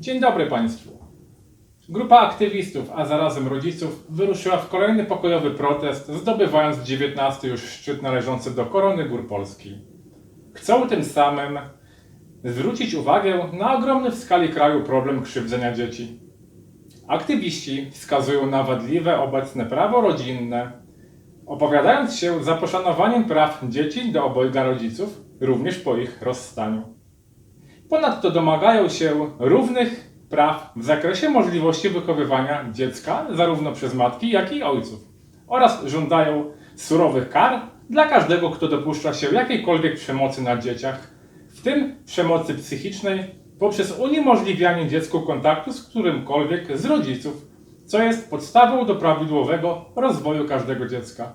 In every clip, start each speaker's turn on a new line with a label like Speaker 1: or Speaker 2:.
Speaker 1: Dzień dobry Państwu. Grupa aktywistów, a zarazem rodziców, wyruszyła w kolejny pokojowy protest, zdobywając 19 już szczyt należący do korony gór Polski. Chcą tym samym zwrócić uwagę na ogromny w skali kraju problem krzywdzenia dzieci. Aktywiści wskazują na wadliwe obecne prawo rodzinne, opowiadając się za poszanowaniem praw dzieci do obojga rodziców, również po ich rozstaniu. Ponadto domagają się równych praw w zakresie możliwości wychowywania dziecka zarówno przez matki, jak i ojców oraz żądają surowych kar dla każdego, kto dopuszcza się jakiejkolwiek przemocy na dzieciach, w tym przemocy psychicznej poprzez uniemożliwianie dziecku kontaktu z którymkolwiek z rodziców, co jest podstawą do prawidłowego rozwoju każdego dziecka.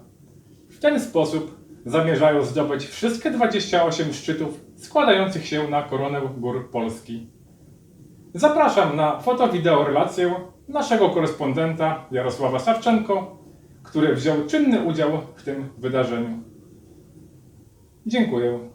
Speaker 1: W ten sposób zamierzają zdobyć wszystkie 28 szczytów składających się na koronę gór Polski. Zapraszam na foto-wideo relację naszego korespondenta Jarosława Sawczenko, który wziął czynny udział w tym wydarzeniu. Dziękuję.